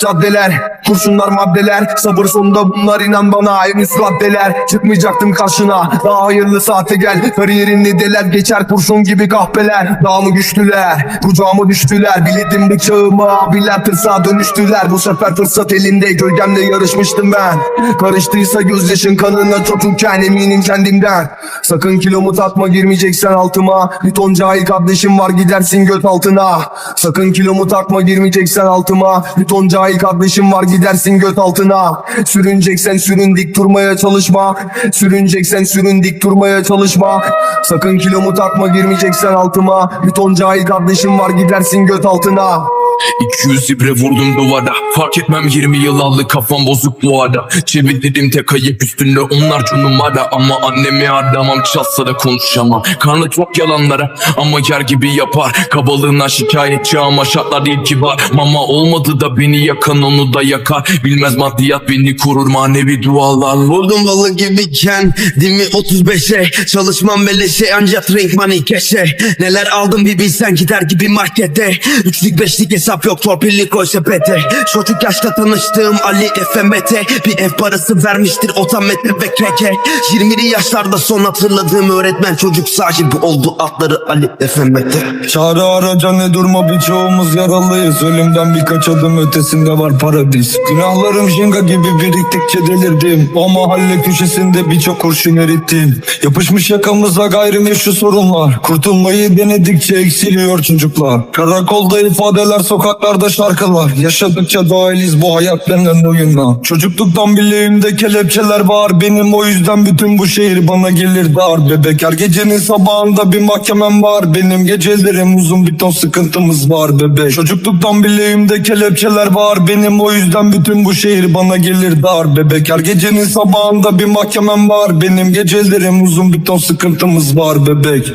Caddeler, kurşunlar maddeler. Sabır sonunda bunlar inan bana. Henüz raddeler Çıkmayacaktım karşına. Daha hayırlı saate gel. Kariyerini deler geçer kurşun gibi kahpeler. Daha mı güçlüler Kucağıma düştüler. Bildim bıçağımı abiler tırsağa dönüştüler. Bu sefer fırsat elinde Gölgemle yarışmıştım ben. Karıştıysa gözyaşın kanına çocukken Eminim kendimden. Sakın kilomu takma girmeyeceksen altıma. Bir ton cahil kardeşim var gidersin göt altına. Sakın kilomu takma girmeyeceksen altıma. Bir ton cahil kardeşim var gidersin göt altına. Sürüneceksen sürün dik durmaya çalışma. Sürüneceksen sürün dik durmaya çalışma. Sakın kilomu takma girmeyeceksen altıma. Bir ton cahil kardeşim var gidersin göt altına 200 ibre vurdum duvara. Fark etmem 20 yıl aldı kafam bozuk bu ara Çevirdim tek ayıp üstünde onlarca numara Ama annemi aramam çalsa da konuşamam. Karnı çok yalanlara ama yer gibi yapar. Kabalığına şikayetçi ama şartlar değil kibar Mama olmadı da beni yakan onu da yakar. Bilmez maddiyat beni korur manevi dualar. Vurdum balık gibiyken Dimi 35'e Çalışmam beleşe ancak renk money keşe Neler aldım bir bilsen gider gibi markete Üçlük beşlik hesap yok torpilli koy sepete. Çocuk yaşta tanıştığım Ali FMT Bir ev parası vermiştir otamete ve keke. 20'li yaşlarda son hatırladığım öğretmen Çocuk sahibi oldu adları Ali FMT Çare araca ne durma birçoğumuz yaralıyız. Ölümden birkaç adım ötesinde var paradis. Günahlarım jenga gibi biriktikçe delirdim. O mahalle köşesinde birçok kurşun erittim. Yapışmış yakamıza gayrimeşru sorunlar. Kurtulmayı denedikçe eksiliyor çocuklar. Karakolda ifadeler sokaklarda şarkılar Yaşadıkça dahiliz bu hayat denen oyuna Çocukluktan bileğimde kelepçeler var. Benim o yüzden bütün bu şehir bana gelir dar. Bebek her gecenin sabahında bir mahkemem var. Benim gecelerim uzun bir ton sıkıntımız var bebek. Çocukluktan bileğimde kelepçeler var. Benim o yüzden bütün bu şehir bana gelir dar. Bebek her gecenin sabahında bir mahkemem var. Benim gecelerim uzun bir ton sıkıntımız var bebek